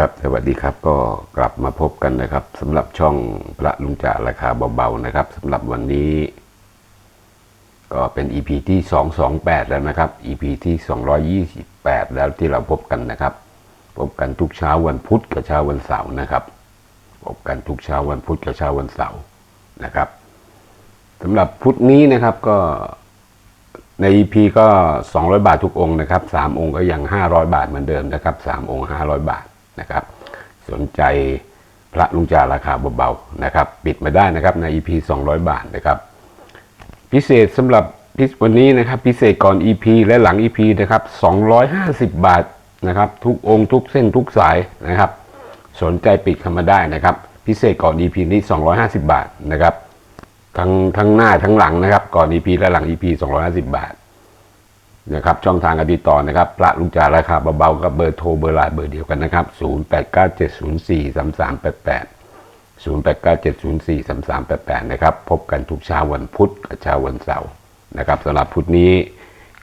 ครับ สวัสดีครับ ก็กลับมาพบกันนะครับสำหรับช่องพระลุงจ่าราคาเบาๆนะครับสำหรับวันนี้ ก็เป็น EP ที่ 228 แล้วนะครับ EP ที่ 228 แล้วที่เราพบกันนะครับ พบกันทุกเช้าวันพุธกับเช้าวันเสาร์นะครับ พบกันทุกเช้าวันพุธกับเช้าวันเสาร์นะครับสำหรับพุธนี้นะครับก็ใน EP ก็ 200 บาททุกองค์นะครับ3องค์ก็ยัง 500 บาทเหมือนเดิมนะครับ3องค์ 500 บาท นะครับ สนใจพระลุงจาราคาเบาๆนะครับ ปิดมาได้นะครับใน EP 200 บาทนะครับ พิเศษสำหรับพิวันนี้นะครับ พิเศษก่อน EP และหลัง EP นะครับ250 บาทนะครับ ทุกองค์ทุกเส้นทุกสายนะครับ สนใจปิดเข้ามาได้นะครับ พิเศษก่อน EP นี้ 250 บาทนะครับทั้งทั้งหน้าทั้งหลังนะครับ ก่อน EP และหลัง EP 250 บาท นะครับช่องทางการติดต่อนะครับพระลุงจ่าราคาเบาๆกับเบอร์โทรเบอร์ไลน์เบอร์เดียวกันนะครับ 0897043388 0897043388 นะครับ พบกันทุกเช้าวันพุธกับเช้าวันเสาร์นะครับสำหรับพุธนี้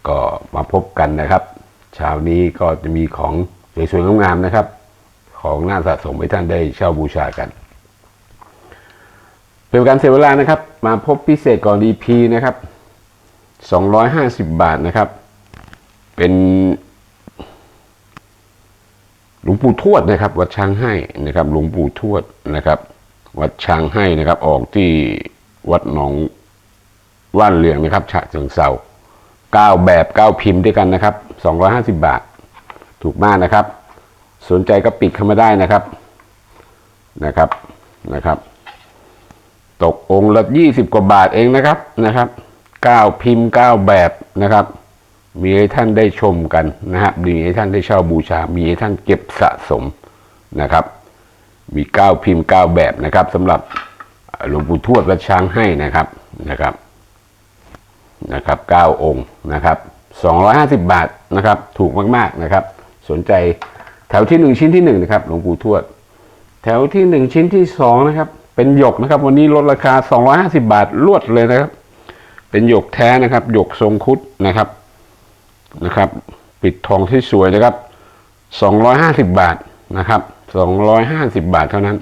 ก็มาพบกันนะครับเช้านี้ก็จะมีของสวยๆงามๆนะครับ ของน่าสะสมให้ท่านได้เช่าบูชากันเป็นการเสียเวลานะครับ มาพบพิเศษก่อน EP นะครับ 250 บาทนะครับ เป็นหลวงปู่ทวดนะครับ วัดช้างให้นะครับ หลวงปู่ทวดนะครับ วัดช้างให้นะครับ ออกที่วัดหนองว่านเหลียงนะครับฉะเชิงเซาเก้าแบบเก้าพิมพ์ด้วยกันนะครับ250บาท ถูกมากนะครับ สนใจก็ปิดเข้ามาได้นะครับนะครับนะครับ ตกองค์ละยี่สิบกว่าบาทเองนะครับนะครับเก้าพิมพ์เก้าแบบนะครับ มีให้ท่านได้ชมกันนะครับมีให้ท่านได้เช่าบูชา มีให้ท่านเก็บสะสมนะครับ มีเก้าพิมพ์เก้าแบบนะครับสำหรับหลวงปู่ทวดวัดช้างให้นะครับนะครับนะครับเก้าองค์นะครับสองร้อยห้าสิบบาทนะครับ ถูกมากๆนะครับ สนใจแถวที่หนึ่งชิ้นที่หนึ่งนะครับ หลวงปู่ทวด แถวที่หนึ่งชิ้นที่สองนะครับ เป็นหยกนะครับ วันนี้ลดราคา250บาทลวดเลยนะครับ เป็นหยกแท้นะครับ หยกทรงคุดนะครับ นะครับ ปิดทองที่สวยนะครับ 250 บาทนะครับ 250 บาทเท่านั้น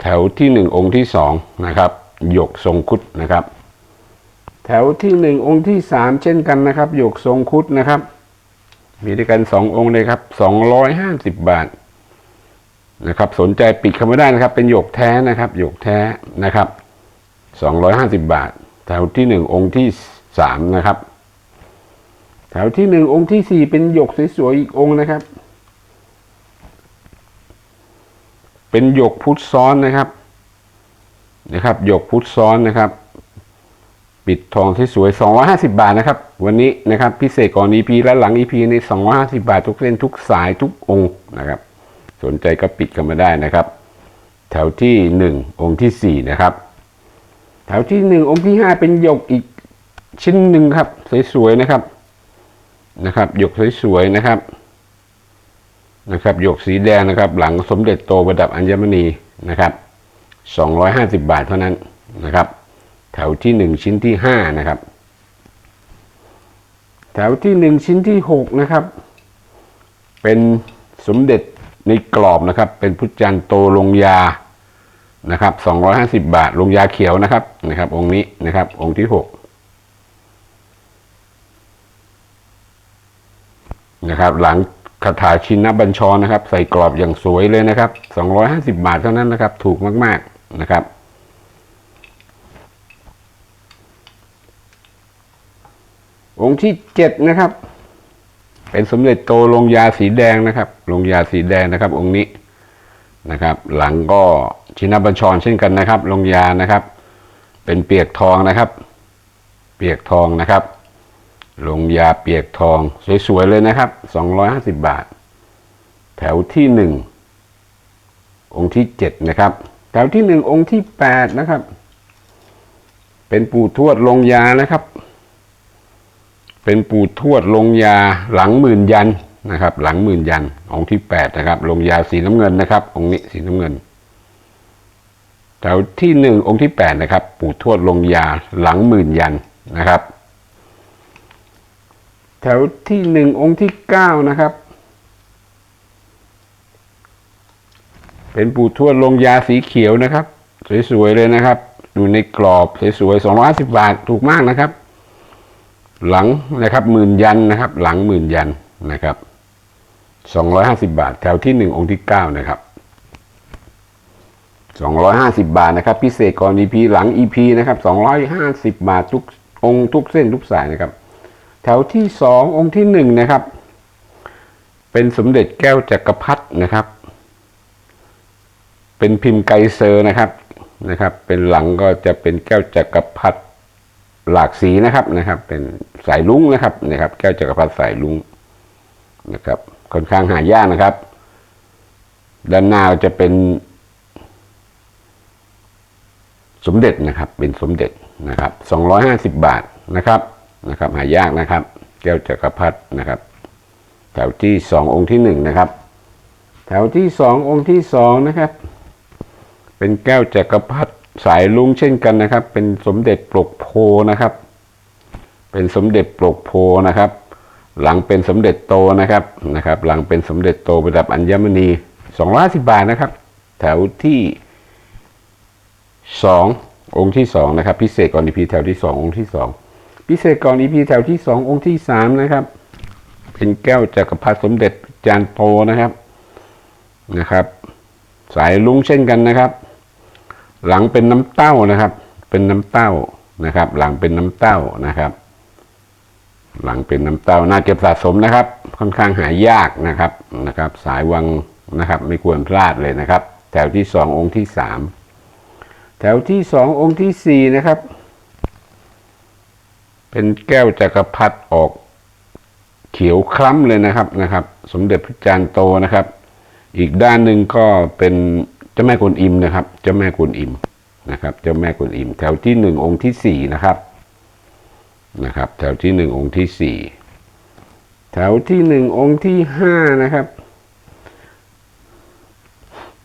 แถวที่หนึ่งองค์ที่สองนะครับหยกทรงคุดนะครับ แถวที่หนึ่งองค์ที่สามเช่นกันนะครับหยกทรงคุดนะครับ มีด้วยกันสององค์เลยครับ 250 บาทนะครับ สนใจปิดเข้ามาได้นะครับ เป็นหยกแท้นะครับหยกแท้นะครับสองร้อยห้าสิบบาท แถวที่หนึ่งองค์ที่สามนะครับ แถวที่หนึ่งองค์ที่สี่เป็นหยกสวยๆอีกองค์นะครับ เป็นหยกพุทธซ้อนนะครับนะครับหยกพุทธซ้อนนะครับ ปิดทองที่สวย250 บาทนะครับ วันนี้นะครับพิเศษก่อน EP และหลัง EP นี้250 บาททุกเส้นทุกสายทุกองค์นะครับ สนใจก็ปิดกันมาได้นะครับ แถวที่หนึ่งองค์ที่สี่นะครับ แถวที่หนึ่งองค์ที่ห้าเป็นหยกอีกชิ้นหนึ่งครับ สวยๆนะครับ นะครับ หยกสวยๆนะครับ นะครับ หยกสีแดงนะครับ หลังสมเด็จโตประดับอัญมณีนะครับ250 บาทเท่านั้นนะครับ แถวที่ 1 ชิ้นที่ 5 นะครับ แถวที่ 1 ชิ้นที่ 6 นะครับ เป็นสมเด็จในกรอบนะครับ เป็นพุทธจันโตลงยานะครับ250 บาทลงยาเขียวนะครับนะครับ องค์นี้นะครับ องค์ที่ 6 นะครับ หลังคาถาชินบัญชรนะครับ ใส่กรอบอย่างสวยเลยนะครับ 250 บาทเท่านั้นนะครับ ถูกมาก ๆนะครับ องค์ที่เจ็ดนะครับ เป็นสมเด็จโตลงยาสีแดงนะครับ ลงยาสีแดงนะครับ องค์นี้นะครับ หลังก็ชินบัญชรเช่นกันนะครับ ลงยานะครับ เป็นเปียกทองนะครับ เปียกทองนะครับ ลงยาเปียกทอง สวย ๆ เลยนะครับสองร้อยห้าสิบบาท แถวที่หนึ่งองค์ที่เจ็ดนะครับ แถวที่หนึ่งองค์ที่แปดนะครับ เป็นปู่ทวดลงยานะครับ เป็นปู่ทวดลงยาหลังหมื่นยันนะครับ หลังหมื่นยัน องค์ที่แปดนะครับ ลงยาสีน้ำเงินนะครับ องค์นี้สีน้ำเงินแถวที่หนึ่งองค์ที่แปดนะครับ ปู่ทวดลงยาหลังหมื่นยันนะครับ แถวที่หนึ่งองค์ที่เก้านะครับ เป็นปู่ทวดลงยาสีเขียวนะครับ สวยๆเลยนะครับ อยู่ในกรอบสวยๆสองร้อยสิบบาทถูกมากนะครับ หลังนะครับหมื่นยันนะครับ หลังหมื่นยันนะครับสองร้อยห้าสิบาท แถวที่หนึ่งองค์ที่เก้านะครับสองร้อยห้าสิบาทนะครับ พิเศษก่อน EP หลัง EP นะครับสองร้อยห้าสิบาททุกองค์ทุกเส้นทุกสายนะครับ แถวที่สององค์ที่หนึ่งนะครับ เป็นสมเด็จแก้วจักรพรรดินะครับ เป็นพิมพ์ไกเซอร์นะครับนะครับ เป็นหลังก็จะเป็นแก้วจักรพรรดิหลากสีนะครับนะครับ เป็นสายลุ้งนะครับนะครับ แก้วจักรพรรดิสายลุ้งนะครับ ค่อนข้างหายากนะครับ ด้านหน้าจะเป็น สมเด็จนะครับ เป็นสมเด็จนะครับสองร้อยห้าสิบบาทนะครับ นะครับ หายากนะครับ แก้วจักรพรรดินะครับ แถวที่สององค์ที่หนึ่งนะครับ แถวที่สององค์ที่สองนะครับ เป็นแก้วจักรพรรดิสายลุงเช่นกันนะครับ เป็นสมเด็จปลกโพนะครับ เป็นสมเด็จปลกโพนะครับ หลังเป็นสมเด็จโตนะครับนะครับ หลังเป็นสมเด็จโตประดับอัญมณีสองร้อยสิบบาทนะครับ แถวที่สององค์ที่สองนะครับ พิเศษก่อนอีพีแถวที่สององค์ที่สอง พิเศษก่อนอีพีแถวที่สององค์ที่สามนะครับ เป็นแก้วจักรพรรดิสมเด็จจานโตนะครับนะครับ สายลุงเช่นกันนะครับ หลังเป็นน้ำเต้านะครับ เป็นน้ำเต้านะครับ หลังเป็นน้ำเต้านะครับ หลังเป็นน้ำเต้าน่าเก็บสะสมนะครับ ค่อนข้างหายากนะครับนะครับ สายวังนะครับ ไม่ควรพลาดเลยนะครับ แถวที่สององค์ที่สามแถวที่สององค์ที่สี่นะครับ เป็นแก้วจักรพรรดิออกเขียวคล้ำเลยนะครับนะครับ สมเด็จพระจารย์โตนะครับ อีกด้านหนึ่งก็เป็นเจ้าแม่กวนอิมนะครับ เจ้าแม่กวนอิมนะครับ เจ้าแม่กวนอิม แถวที่หนึ่งองค์ที่สี่นะครับนะครับ แถวที่หนึ่งองค์ที่สี่แถวที่หนึ่งองค์ที่ห้านะครับ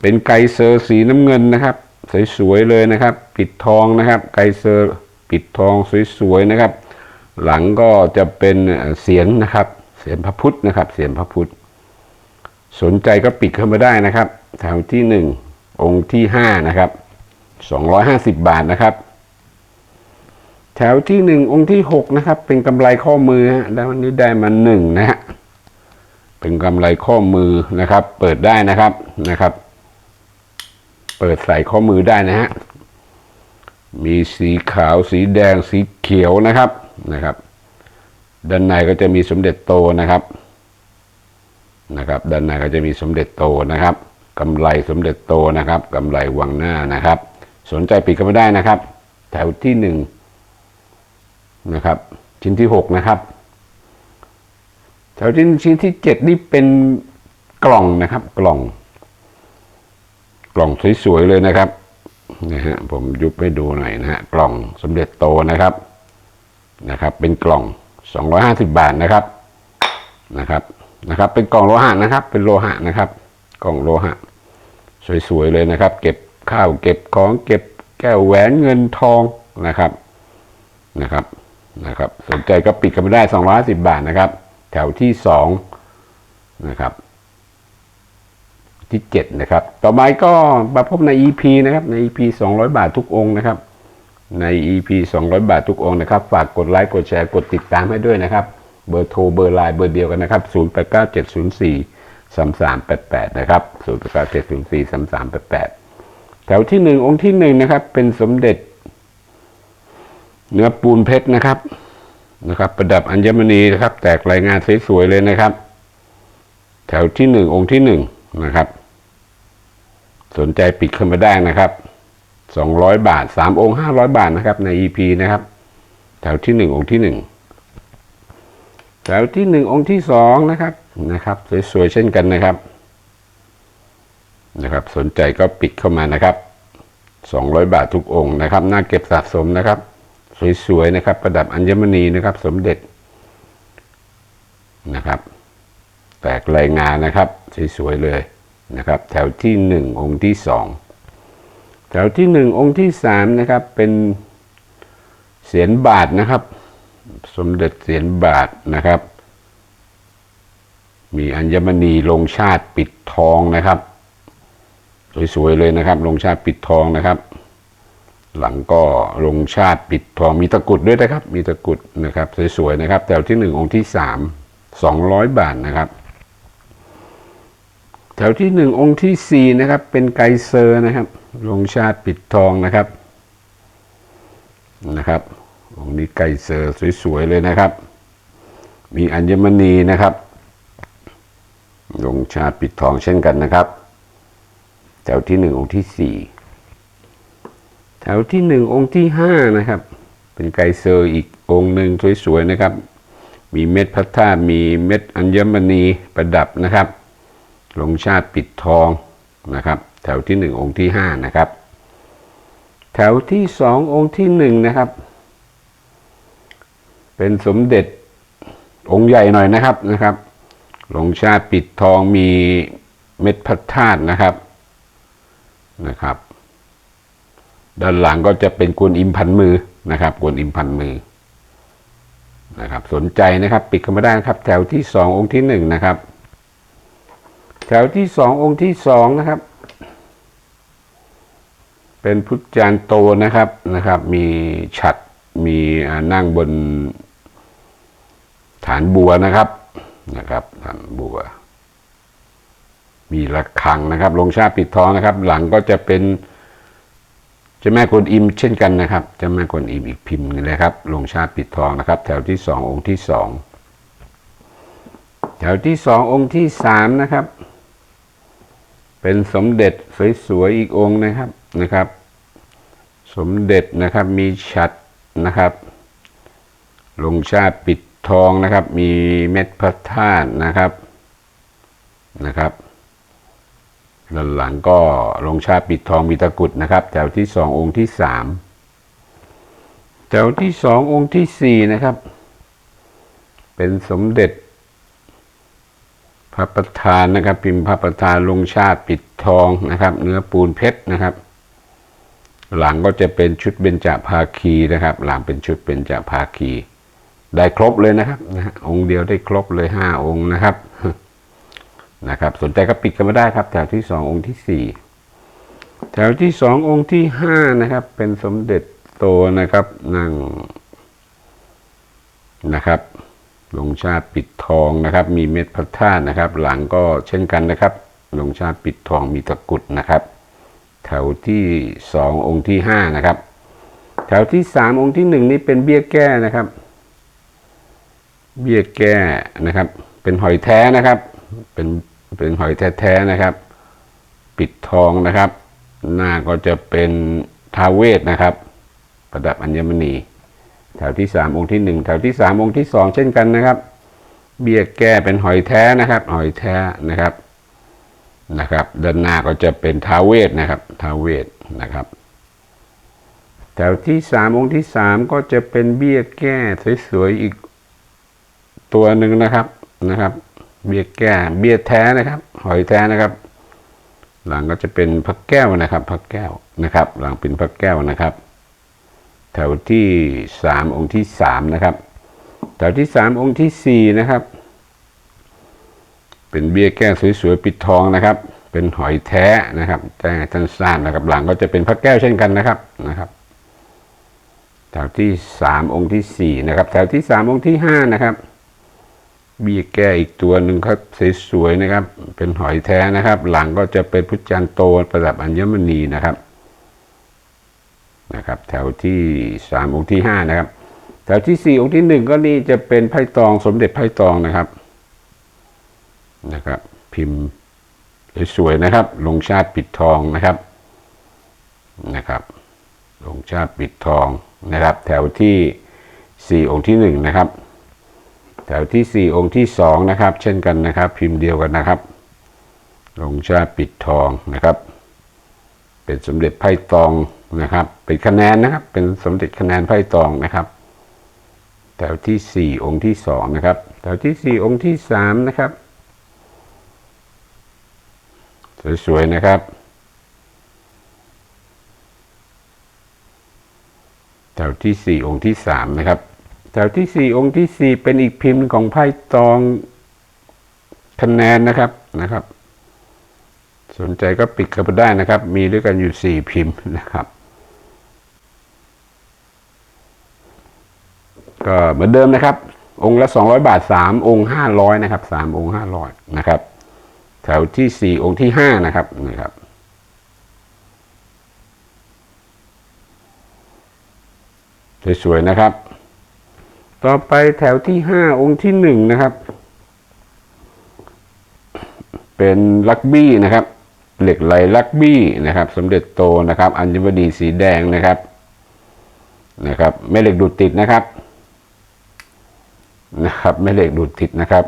เป็นไกเซอร์สีน้ำเงินนะครับ สวยๆเลยนะครับ ปิดทองนะครับ ไกเซอร์ปิดทองสวยๆนะครับ หลังก็จะเป็นเสียนนะครับ เสียนพระพุทธนะครับ เสียนพระพุทธ สนใจก็ปิดเข้ามาได้นะครับแถวที่หนึ่งองค์ที่ห้านะครับสองร้อยห้าสิบบาทนะครับ แถวที่หนึ่งองค์ที่หกนะครับ เป็นกำไรข้อมือฮะแล้ววันนี้ได้มาหนึ่งนะฮะเป็นกำไรข้อมือนะครับ เปิดได้นะครับนะครับ เปิดใส่ข้อมือได้นะฮะ มีสีขาวสีแดงสีเขียวนะครับนะครับ ด้านในก็จะมีสมเด็จโตนะครับนะครับ ด้านในก็จะมีสมเด็จโตนะครับกำไรสมเด็จโตนะครับกำไรวังหน้านะครับ สนใจปิดก็ไม่ได้นะครับ แถวที่หนึ่งนะครับ ชิ้นที่หกนะครับแถวที่ชิ้นที่เจ็ดนี่เป็นกล่องนะครับ กล่อง กล่องสวยๆเลยนะครับ นะฮะผมยุบให้ดูหน่อยนะฮะกล่องสมเด็จโตนะครับนะครับ เป็นกล่องสองร้อยห้าสิบบาทนะครับนะครับนะครับ เป็นกล่องโลหะนะครับ เป็นโลหะนะครับ กล่องโลหะ สวยๆเลยนะครับ เก็บข้าวเก็บของเก็บแก้วแหวนเงินทองนะครับนะครับนะครับ สนใจก็ปิดกันไม่ได้สองร้อยสิบบาทนะครับ แถวที่สองนะครับ ที่เจ็ดนะครับ ต่อไปก็มาพบใน EP นะครับ ใน EP สองร้อยบาททุกองค์นะครับ ใน EP 200 บาททุกองค์นะครับ ฝากกดไลค์กดแชร์กดติดตามให้ด้วยนะครับ เบอร์โทรเบอร์ไลน์เบอร์เดียวกันนะครับ 089704 3388 นะครับ 089704 3388 แถวที่หนึ่งองค์ที่หนึ่งนะครับ เป็นสมเด็จ เนื้อปูนเพชรนะครับ นะครับ ประดับอัญมณีนะครับ แตกรายงานสวยๆเลยนะครับ แถวที่หนึ่งองค์ที่หนึ่งนะครับ สนใจปิดเข้ามาได้นะครับสองร้อยบาทสามองค์ห้าร้อยบาทนะครับ ใน EP นะครับ แถวที่หนึ่งองค์ที่หนึ่งแถวที่หนึ่งองค์ที่สองนะครับนะครับสวยๆเช่นกันนะครับ นะครับ สนใจก็ปิดเข้ามานะครับสองร้อยบาททุกองค์นะครับ น่าเก็บสะสมนะครับ สวยๆนะครับ ประดับอัญมณีนะครับ สมเด็จนะครับ แตกรายงานนะครับ สวยๆเลย นะครับแถวที่หนึ่งองค์ที่สองแถวที่หนึ่งองค์ที่สามนะครับ เป็นเสียนบาทนะครับ สมเด็จเสียนบาทนะครับ มีอัญมณีลงชาติปิดทองนะครับ สวยๆเลยนะครับลงชาติปิดทองนะครับ หลังก็ลงชาติปิดทองมีตะกุดด้วยนะครับ มีตะกุดนะครับ สวยๆนะครับ แถวที่หนึ่งองค์ที่สามสองร้อยบาทนะครับ แถวที่หนึ่งองค์ที่สี่นะครับ เป็นไกเซอร์นะครับลงชาติปิดทองนะครับนะครับ องค์นี้ไกเซอร์สวยๆเลยนะครับ มีอัญมณีนะครับ ลงชาติปิดทองเช่นกันนะครับ แถวที่หนึ่งองค์ที่สี่แถวที่หนึ่งองค์ที่ห้านะครับ เป็นไกเซอร์อีกองค์หนึ่งสวยๆนะครับ มีเม็ดพระธาตุมีเม็ดอัญมณีประดับนะครับ ลงชาติปิดทองนะครับ แถวที่หนึ่งองค์ที่ห้านะครับ แถวที่สององค์ที่หนึ่งนะครับ เป็นสมเด็จองค์ใหญ่หน่อยนะครับนะครับลงชาติปิดทองมีเม็ดพระธาตุนะครับนะครับ ด้านหลังก็จะเป็นกวนอิมพันมือนะครับกวนอิมพันมือนะครับ สนใจนะครับ ปิดเข้ามาได้นะครับ แถวที่สององค์ที่หนึ่งนะครับ แถวที่สององค์ที่สองนะครับ เป็นพุทธจารย์โตนะครับนะครับ มีฉัดมีนั่งบนฐานบัวนะครับนะครับฐานบัว มีระฆังนะครับ ลงชาติปิดทองนะครับ หลังก็จะเป็นเจ้าแม่กวนอิมเช่นกันนะครับเจ้าแม่กวนอิมอีกพิมพ์หนึงเลยครับ ลงชาติปิดทองนะครับ แถวที่สององค์ที่สองแถวที่สององค์ที่สามนะครับ เป็นสมเด็จสวยๆอีกองค์นะครับนะครับ สมเด็จนะครับมีฉัดนะครับลงชาติปิดทองนะครับ มีเม็ดพระธาตุนะครับนะครับด้านหลังก็ลงชาติปิดทองมีตะกุดนะครับ แถวที่สององค์ที่สามแถวที่สององค์ที่สี่นะครับ เป็นสมเด็จ พระประธานนะครับ พิมพ์พระประธานลงชาติปิดทองนะครับ เนื้อปูนเพชรนะครับ หลังก็จะเป็นชุดเบญจภาคีนะครับ หลังเป็นชุดเบญจภาคี ได้ครบเลยนะครับนะองค์เดียวได้ครบเลยห้าองค์นะครับนะครับ สนใจก็ปิดกันมาได้ครับ แถวที่สององค์ที่สี่แถวที่สององค์ที่ห้านะครับ เป็นสมเด็จโตนะครับนั่งนะครับ ลงชาติปิดทองนะครับ มีเม็ดพระธาตุนะครับ หลังก็เช่นกันนะครับ ลงชาติปิดทองมีตะกุดนะครับ แถวที่สององค์ที่ห้านะครับแถวที่สามองค์ที่หนึ่งนี่เป็นเบี้ยแก้นะครับ เบี้ยแก้นะครับ เป็นหอยแท้นะครับ เป็นเป็นหอยแท้ๆนะครับ ปิดทองนะครับ หน้าก็จะเป็นทาเวศนะครับ ประดับอัญมณี แถวที่สามองค์ที่หนึ่งแถวที่สามองค์ที่สองเช่นกันนะครับ เบี้ยแก้เป็นหอยแท้นะครับ หอยแท้นะครับนะครับ ด้านหน้าก็จะเป็นท้าเวทนะครับท้าเวทนะครับ แถวที่สามองค์ที่สามก็จะเป็นเบี้ยแก้สวยๆอีกตัวหนึ่งนะครับนะครับ เบี้ยแก้เบี้ยแท้นะครับ หอยแท้นะครับ หลังก็จะเป็นพระแก้วนะครับพระแก้วนะครับ หลังเป็นพระแก้วนะครับ แถวที่สามองค์ที่สามนะครับ แถวที่สามองค์ที่สี่นะครับ เป็นเบี้ยแก้วสวยๆปิดทองนะครับ เป็นหอยแท้นะครับแต่ท่านทราบนะครับ หลังก็จะเป็นพระแก้วเช่นกันนะครับนะครับ แถวที่สามองค์ที่สี่นะครับ แถวที่สามองค์ที่ห้านะครับเบี้ยแก้อีกตัวหนึ่งครับสวยๆนะครับ เป็นหอยแท้นะครับ หลังก็จะเป็นพุทธจันโตประดับอัญมณีนะครับ นะครับแถวที่สามองค์ที่ห้านะครับแถวที่สี่องค์ที่หนึ่งก็นี่จะเป็นไพ่ตองสมเด็จไพ่ตองนะครับนะครับ พิมพ์สวยๆนะครับ ลงชาติปิดทองนะครับนะครับ ลงชาติปิดทองนะครับ แถวที่สี่องค์ที่หนึ่งนะครับ แถวที่สี่องค์ที่สองนะครับ เช่นกันนะครับ พิมพ์เดียวกันนะครับ ลงชาติปิดทองนะครับ เป็นสมเด็จไพ่ตอง นะครับ เป็นคะแนนนะครับ เป็นสมเด็จคะแนนไพ่ตองนะครับ แถวที่สี่องค์ที่สองนะครับ แถวที่สี่องค์ที่สามนะครับ สวยๆนะครับแถวที่สี่องค์ที่สามนะครับ แถวที่สี่องค์ที่สี่เป็นอีกพิมพ์ของไพ่ตองคะแนนนะครับนะครับ สนใจก็ปิดเข้าไปได้นะครับ มีด้วยกันอยู่สี่พิมพ์นะครับ ก็เหมือนเดิมนะครับ องค์ละสองร้อยบาทสามองค์ห้าร้อยนะครับสามองค์ห้าร้อยนะครับ แถวที่สี่องค์ที่ห้านะครับนะครับสวยๆนะครับ ต่อไปแถวที่ห้าองค์ที่หนึ่งนะครับ เป็นลักบี้นะครับ เหล็กไหลลักบี้นะครับสมเด็จโตนะครับ อัญมณีสีแดงนะครับนะครับแม่เหล็กดูดติดนะครับ นะครับแม่เหล็กดูดติดนะครับ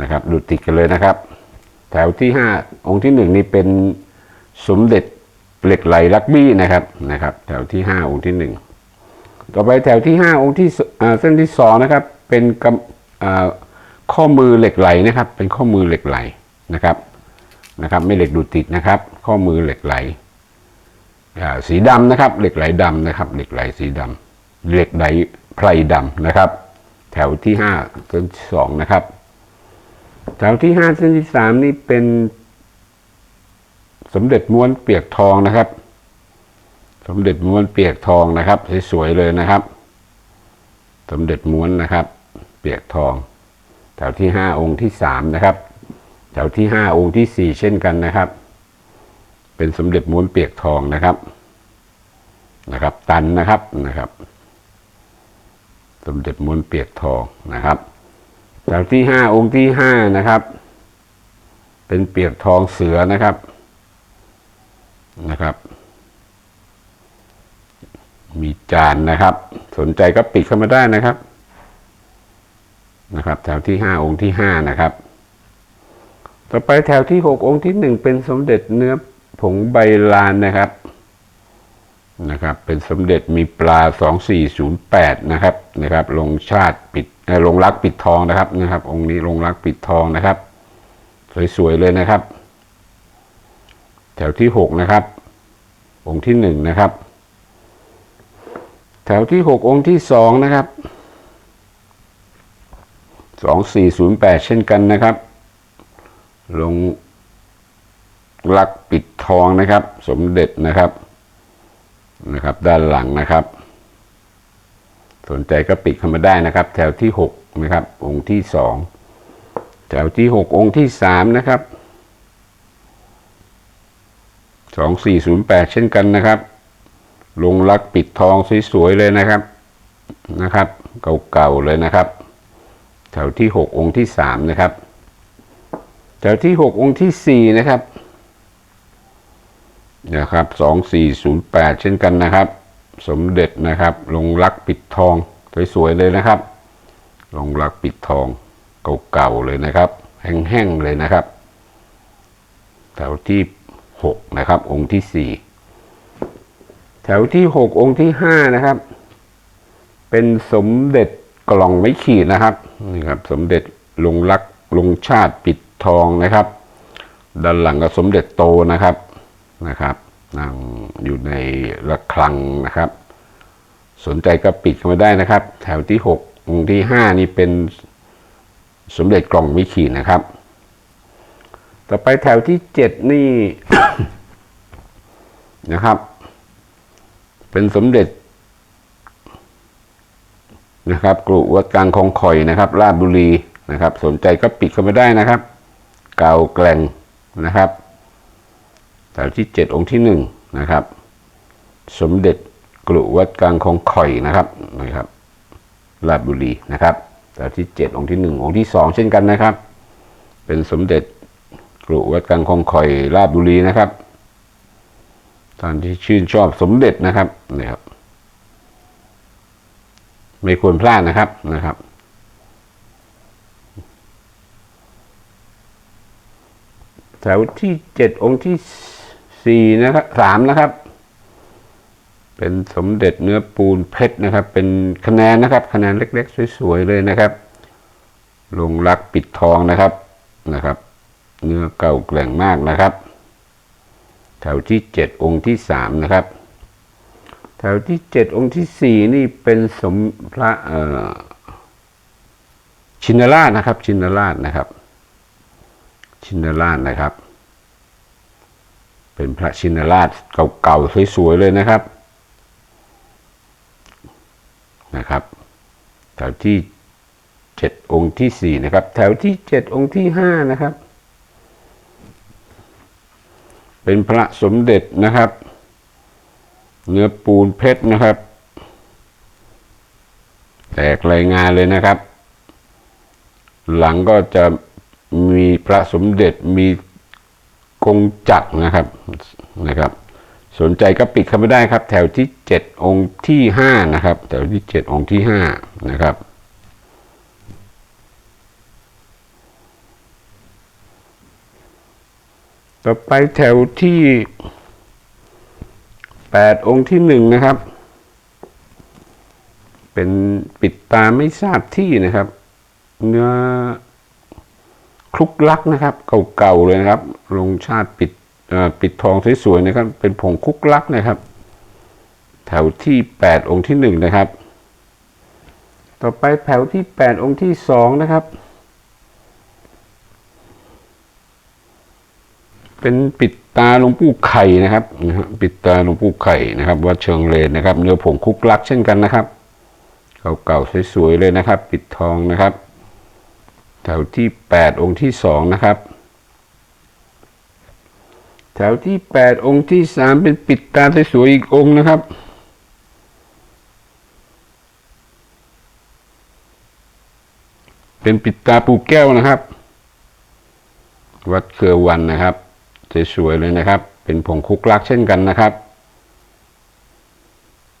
นะครับ ดูดติดกันเลยนะครับ แถวที่ห้าองค์ที่หนึ่งนี่เป็นสมเด็จเหล็กไหลลักบี้นะครับนะครับ แถวที่ห้าองค์ที่หนึ่งต่อไปแถวที่ห้าองค์ที่เส้นที่สองนะครับ เป็นกข้อมือเหล็กไหลนะครับ เป็นข้อมือเหล็กไหลนะครับนะครับ ไม่เหล็กดูดติดนะครับ ข้อมือเหล็กไหลสีดำนะครับ เหล็กไหลดำนะครับ เหล็กไหลสีดำเหล็กไหลไพรดำนะครับ แถวที่ห้าเส้นที่สองนะครับ แถวที่ห้าเส้นที่สามนี่เป็น สมเด็จม้วนเปียกทองนะครับ สมเด็จม้วนเปียกทองนะครับสวยๆเลยนะครับ สมเด็จม้วนนะครับ เปียกทอง แถวที่ห้าองค์ที่สามนะครับ แถวที่ห้าองค์ที่สี่เช่นกันนะครับ เป็นสมเด็จม้วนเปียกทองนะครับนะครับ ตันนะครับนะครับ สมเด็จม้วนเปียกทองนะครับแถวที่ห้าองค์ที่ห้านะครับ เป็นเปียกทองเสือนะครับนะครับ มีจานนะครับ สนใจก็ปิดเข้ามาได้นะครับ นะครับ แถวที่ห้าองค์ที่ห้านะครับ ต่อไปแถวที่หกองค์ที่หนึ่งเป็นสมเด็จเนื้อผงใบลานนะครับ นะครับ เป็นสมเด็จมีปลาสองสี่ศูนย์แปดนะครับนะครับลงชาติปิดลงรักปิดทองนะครับนะครับ องค์นี้ลงรักปิดทองนะครับ สวยๆเลยนะครับ แถวที่หกนะครับ องค์ที่หนึ่งนะครับ แถวที่หกองค์ที่สองนะครับสองสี่ศูนย์แปดเช่นกันนะครับ ลงลักปิดทองนะครับ สมเด็จนะครับ นะครับ ด้านหลังนะครับ สนใจก็ปิดเข้ามาได้นะครับ แถวที่หกนะครับ องค์ที่สองแถวที่หกองค์ที่สามนะครับสองสี่ศูนย์แปดเช่นกันนะครับ ลงลักปิดทองสวยๆเลยนะครับนะครับ เก่าๆเลยนะครับ แถวที่หกองค์ที่สามนะครับแถวที่หกองค์ที่สี่นะครับ นะครับสองสี่ศูนย์แปดเช่นกันนะครับ สมเด็จนะครับลงลักปิดทองสวยๆเลยนะครับ ลงลักปิดทองเก่าๆเลยนะครับ แห้งๆเลยนะครับแถวที่หกนะครับ องค์ที่สี่แถวที่หกองค์ที่ห้านะครับ เป็นสมเด็จกล่องไม้ขีดนะครับนี่ครับ สมเด็จลงรักลงชาติปิดทองนะครับ ด้านหลังก็สมเด็จโตนะครับ นะครับนั่งอยู่ในระฆังนะครับ สนใจก็ปิดเข้ามาได้นะครับ แถวที่หกองค์ที่ห้านี่เป็นสมเด็จกล่องม้ขีนะครับ ต่อไปแถวที่เจ็ดนี่นะครับ เป็นสมเด็จนะครับกรุวัดกลางคลองข่อยนะครับราชบุรีนะครับ สนใจก็ปิดเข้ามาได้นะครับ เก่าแกล่งนะครับ แถวที่เจ็ดองค์ที่หนึ่งนะครับ สมเด็จกรุวัดกลางคลองข่อยนะครับนะครับราบุรีนะครับแถวที่เจ็ดองค์ที่หนึ่งองค์ที่สองเช่นกันนะครับ เป็นสมเด็จกรุวัดกลางคลองข่อยราบุรีนะครับท่านที่ชื่นชอบสมเด็จนะครับนี่ครับไม่ควรพลาดนะครับนะครับ แถวที่เจ็ดองค์ที่ สี่นะครับสามนะครับ เป็นสมเด็จเนื้อปูนเพชรนะครับ เป็นคะแนนนะครับคะแนนเล็ก ๆ สวยๆเลยนะครับลงรักปิดทองนะครับนะครับ เนื้อเก่าแกร่งมากนะครับแถวที่เจ็ดองค์ที่สามนะครับแถวที่เจ็ดองค์ที่สี่นี่เป็นสมพระชินราชนะครับ ชินราชนะครับ ชินราชนะครับ เป็นพระชินราชเก่าๆสวยๆเลยนะครับนะครับแถวที่เจ็ดองค์ที่สี่นะครับ แถวที่เจ็ดองค์ที่ห้านะครับ เป็นพระสมเด็จนะครับ เนื้อปูนเพชรนะครับ แตกรายงานเลยนะครับ หลังก็จะมีพระสมเด็จมี กงจักนะครับนะครับ สนใจก็ปิดเข้าไปได้ครับ แถวที่เจ็ดองค์ที่ห้านะครับ แถวที่เจ็ดองค์ที่ห้านะครับต่อไปแถวที่แปดองค์ที่หนึ่งนะครับ เป็นปิดตาไม่ทราบที่นะครับ เนื้อ คลุกลักนะครับเก่าๆเลยนะครับลงชาติปิดอ่อปิดทองสวยๆนะครับ เป็นผงคลุกลักนะครับ แถวที่แปดองค์ที่หนึ่งนะครับ ต่อไปแถวที่แปดองค์ที่สองนะครับ เป็นปิดตาหลวงปู่ไข่นะครับนะฮะปิดตาหลวงปู่ไข่นะครับวัดเชิงเลนนะครับ เนื้อผงคุกลักเช่นกันนะครับ เก่าๆสวยๆเลยนะครับ ปิดทองนะครับ แถวที่แปดองค์ที่สองนะครับ แถวที่แปดองค์ที่สามเป็นปิดตาสวยๆอีกองค์นะครับ เป็นปิดตาปูแก้วนะครับ วัดเครือวันนะครับสวยๆเลยนะครับ เป็นผงคุกลักเช่นกันนะครับ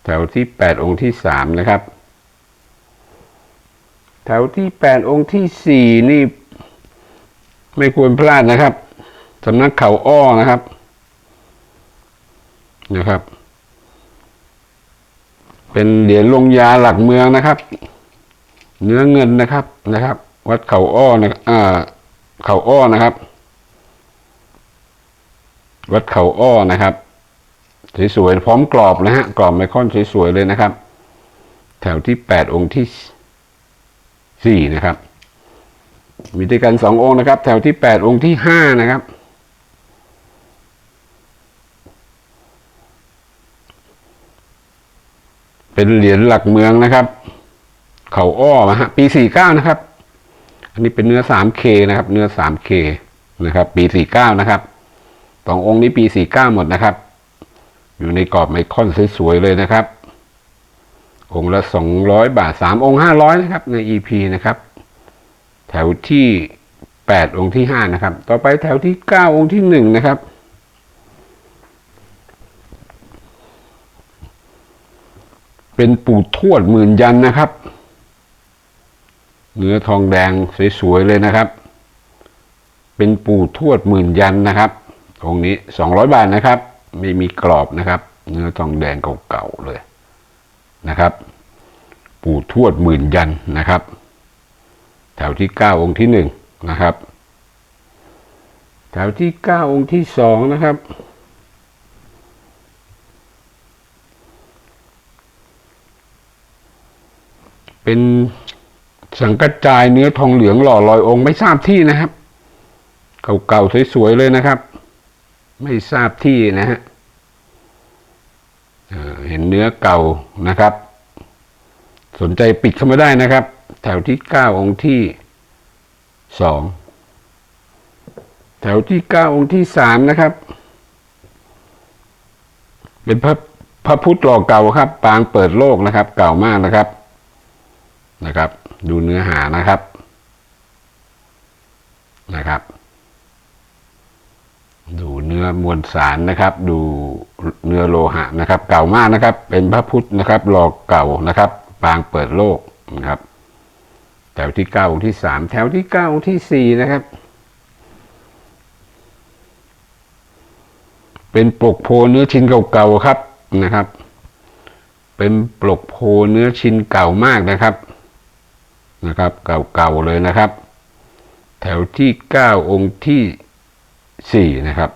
แถวที่แปดองค์ที่สามนะครับ แถวที่แปดองค์ที่สี่นี่ ไม่ควรพลาดนะครับสำนักเขาอ้อนะครับ นะครับ เป็นเหรียญลงยาหลักเมืองนะครับ เนื้อเงินนะครับนะครับ วัดเขาอ้อนะอ่าเขาอ้อนะครับ วัดเขาอ้อนะครับสวยๆพร้อมกรอบนะฮะกรอบไมคอนสวยๆเลยนะครับ แถวที่แปดองค์ที่ สี่นะครับ มีด้วยกันสององค์นะครับ แถวที่แปดองค์ที่ห้านะครับ เป็นเหรียญหลักเมืองนะครับ เขาอ้อนะฮะปีสี่เก้านะครับ อันนี้เป็นเนื้อสามเคนะครับ เนื้อสามเคนะครับ ปีสี่เก้านะครับสององค์นี้ปีสี่เก้าหมดนะครับ อยู่ในกรอบไมคอนสวยๆเลยนะครับ องค์ละสองร้อยบาทสามองค์ห้าร้อยนะครับ ใน EP นะครับ แถวที่แปดองค์ที่ห้านะครับ ต่อไปแถวที่เก้าองค์ที่หนึ่งนะครับ เป็นปู่ทวดหมื่นยันนะครับ เนื้อทองแดงสวยๆเลยนะครับ เป็นปู่ทวดหมื่นยันนะครับ องค์นี้สองร้อยบาทนะครับ ไม่มีกรอบนะครับ เนื้อทองแดงเก่าๆเลย นะครับ ปู่ทวดหมื่นยันนะครับ แถวที่เก้าองค์ที่หนึ่งนะครับ แถวที่เก้าองค์ที่สองนะครับ เป็นสังกัจจายเนื้อทองเหลืองหล่อลอยองค์ไม่ทราบที่นะครับ เก่าๆสวยๆเลยนะครับ ไม่ทราบที่นะฮะ เห็นเนื้อเก่านะครับ สนใจปิดเข้ามาได้นะครับ แถวที่เก้าองค์ที่สองแถวที่เก้าองค์ที่สามนะครับ เป็นพระพระพุทธหล่อเก่าครับ ปางเปิดโลกนะครับ เก่ามากนะครับนะครับ ดูเนื้อหานะครับนะครับ ดูเนื้อมวลสารนะครับ ดูเนื้อโลหะนะครับ เก่ามากนะครับ เป็นพระพุทธนะครับหล่อเก่านะครับ ปางเปิดโลกนะครับ แถวที่เก้าองค์ที่สามแถวที่เก้าองค์ที่สี่นะครับ เป็นปลกโพเนื้อชิ้นเก่าๆครับนะครับ เป็นปลกโพเนื้อชิ้นเก่ามากนะครับนะครับ เก่าๆเลยนะครับ แถวที่เก้าองค์ที่ สี่นะครับ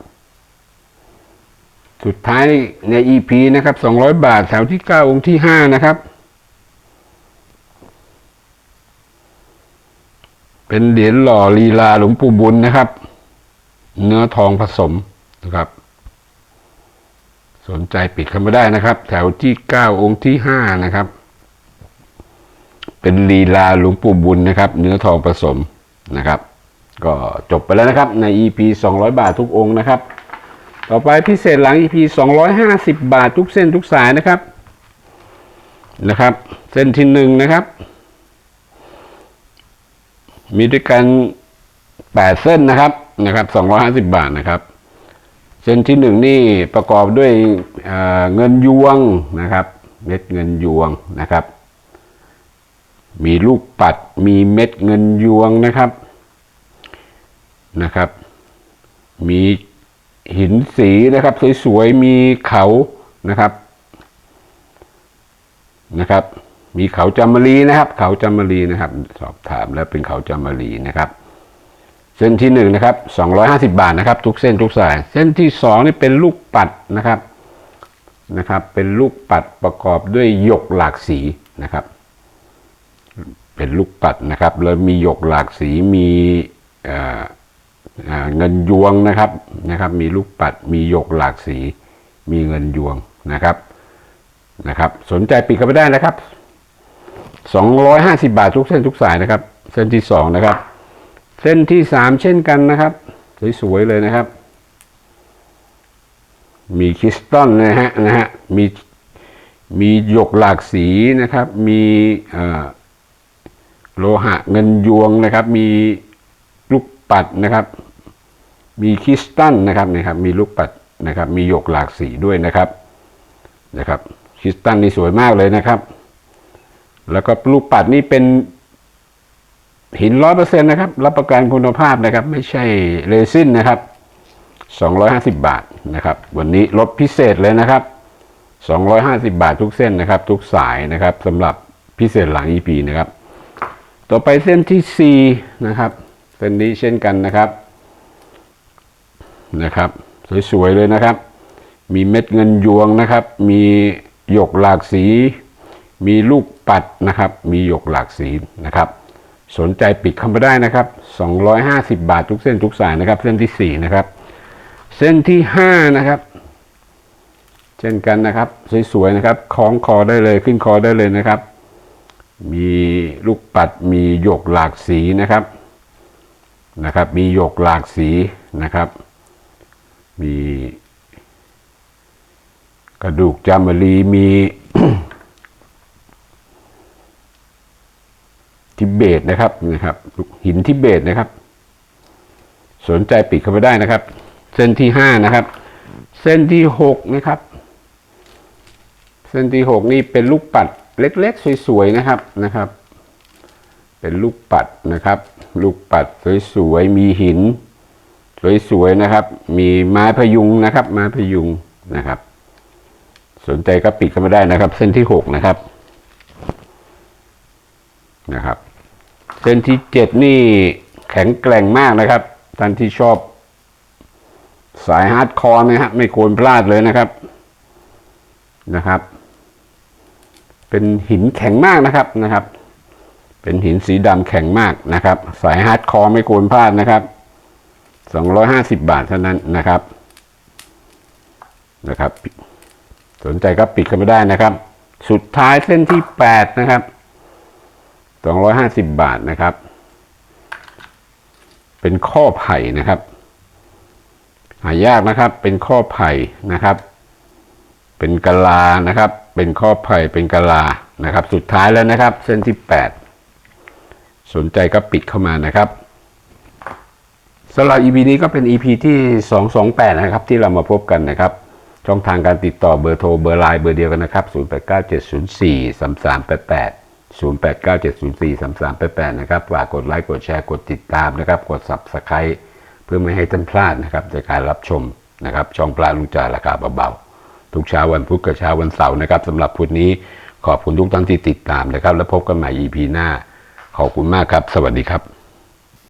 สุดท้ายใน EP นะครับสองร้อยบาทแถวที่เก้าองค์ที่ห้านะครับ เป็นเหรียญหล่อลีลาหลวงปู่บุญนะครับ เนื้อทองผสมนะครับ สนใจปิดเข้ามาได้นะครับ แถวที่เก้าองค์ที่ห้านะครับ เป็นลีลาหลวงปู่บุญนะครับ เนื้อทองผสมนะครับ ก็จบไปแล้วนะครับใน EP 200 บาททุกองค์นะครับ ต่อไปพิเศษหลัง EP 250 บาททุกเส้นทุกสายนะครับนะครับ เส้นที่หนึ่งนะครับ มีด้วยกัน8เส้นนะครับนะครับ250บาทนะครับ เส้นที่หนึ่งนี่ประกอบด้วยเเงินยวงนะครับ เม็ดเงินยวงนะครับ มีลูกปัดมีเม็ดเงินยวงนะครับ นะครับ มีหินสีนะครับ สวยๆ มีเขานะครับนะครับ มีเขาจามรีนะครับ เขาจามรีนะครับ สอบถามแล้วเป็นเขาจามรีนะครับ เส้นที่หนึ่งนะครับสองร้อยห้าสิบาทนะครับ ทุกเส้นทุกสาย เส้นที่สองนี่เป็นลูกปัดนะครับนะครับ เป็นลูกปัดประกอบด้วยหยกหลากสีนะครับ เป็นลูกปัดนะครับ แล้วมีหยกหลากสีมีอ่อ เงินยวงนะครับนะครับ มีลูกปัดมีหยกหลากสี มีเงินยวงนะครับนะครับ สนใจปิดกันไปได้นะครับสองร้อยห้าสิบาททุกเส้นทุกสายนะครับ เส้นที่สองนะครับ เส้นที่สามเช่นกันนะครับ สวยๆเลยนะครับ มีคริสตัลนะฮะนะฮะมีมีหยกหลากสีนะครับ มีโลหะเงินยวงนะครับ มีลูกปัดนะครับ มีคริสตัลนะครับนะครับมีลูกปัดนะครับมีหยกหลากสีด้วยนะครับนะครับคริสตัลนี่สวยมากเลยนะครับ แล้วก็ลูกปัดนี่เป็นหินร้อยเปอร์เซ็นต์นะครับ รับประกันคุณภาพนะครับ ไม่ใช่เรซินนะครับสองร้อยห้าสิบบาทนะครับ วันนี้ลดพิเศษเลยนะครับสองร้อยห้าสิบาททุกเส้นนะครับ ทุกสายนะครับสำหรับพิเศษหลัง EP นะครับ ต่อไปเส้นที่สี่นะครับ เส้นนี้เช่นกันนะครับ นะครับ สวยๆเลยนะครับ มีเม็ดเงินยวงนะครับ มีหยกหลากสี มีลูกปัดนะครับ มีหยกหลากสีนะครับสนใจปิดเข้ามาได้นะครับ 250 บาททุกเส้นทุกสายนะครับ เส้นที่ 4 นะครับ เส้นที่ 5 นะครับ เช่นกันนะครับ สวยๆนะครับคล้องคอได้เลยขึ้นคอได้เลยนะครับ มีลูกปัดมีหยกหลากสีนะครับนะครับ มีหยกหลากสีนะครับ มีกระดูกจามรีมีทิเบตนะครับนะครับหินทิเบตนะครับ สนใจปิดเข้าไปได้นะครับ เส้นที่ห้านะครับ เส้นที่หกนะครับ เส้นที่หกนี่เป็นลูกปัดเล็กๆสวยๆนะครับนะครับ เป็นลูกปัดนะครับ ลูกปัดสวยๆมีหิน สวยๆนะครับ มีไม้พยุงนะครับ ไม้พยุงนะครับ สนใจก็ปิดเข้ามาได้นะครับ เส้นที่หกนะครับนะครับ เส้นที่เจ็ดนี่แข็งแกร่งมากนะครับท่านที่ชอบสายฮาร์ดคอร์นะฮะไม่ควรพลาดเลยนะครับนะครับ เป็นหินแข็งมากนะครับนะครับ เป็นหินสีดำแข็งมากนะครับ สายฮาร์ดคอร์ไม่ควรพลาดนะครับ สองร้อยห้าสิบบาทเท่านั้นนะครับนะครับ สนใจก็ปิดกันไม่ได้นะครับ สุดท้ายเส้นที่แปดนะครับสองร้อยห้าสิบบาทนะครับ เป็นข้อไผ่นะครับ หายากนะครับ เป็นข้อไผ่นะครับ เป็นกะลานะครับ เป็นข้อไผ่เป็นกะลานะครับ สุดท้ายแล้วนะครับ เส้นที่แปดสนใจก็ปิดเข้ามานะครับ สำหรับ EP นี้ก็เป็น EP ที่ 228 นะครับ ที่เรามาพบกันนะครับ ช่องทางการติดต่อเบอร์โทรเบอร์ไลน์เบอร์เดียวกันนะครับ 0897043388 0897043388 นะครับ ฝากกดไลค์กดแชร์กดติดตามนะครับ กด Subscribe เพื่อไม่ให้ท่านพลาดนะครับในการรับชมนะครับ ช่องปลาลุงจ่าราคาเบาๆ ทุกเช้าวันพุธกับเช้าวันเสาร์นะครับสำหรับพุธนี้ขอบคุณทุกท่านที่ติดตามนะครับ แล้วพบกันใหม่ EP หน้า ขอบคุณมากครับ สวัสดีครับ